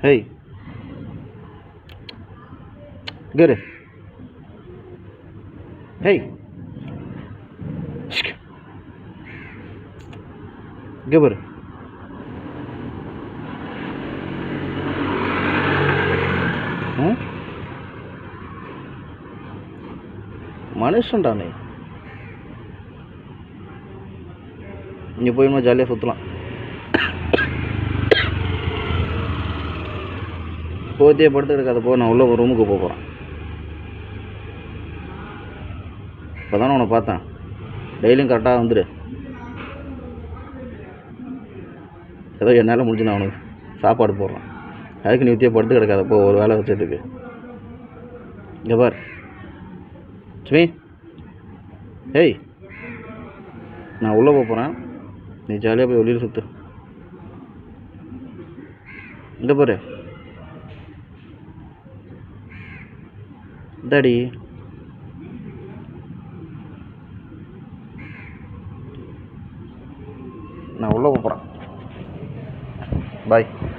Hey இங்கே இரு hey ஷ்க். இங்கே பாரு ம் மனுஷன்டா நீ. இங்கே போய் நம்ம ஜாலியாக சுற்றலாம் போத்தியே படுத்து கிடக்காத போ நான் உள்ள ஒரு ரூமுக்கு போக போகிறேன் இப்போ தானே உன்னை பார்த்தேன். டெய்லியும் கரெக்டாக வந்துடு ஏதோ என்னால் முடிஞ்சு நான் உனக்கு சாப்பாடு போடுறேன். அதுக்கு நீ வித்தியா படுத்து கிடக்காத போ ஒரு வேலை வச்சதுக்கு. இங்கே பார். சுமி. ஏய். நான் உள்ளே போக போகிறேன் நீ ஜாலியாக போய் வெளியில் சுற்று இந்த பாரு. இந்தாடி நான் உள்ளே போகிறேன் பாய்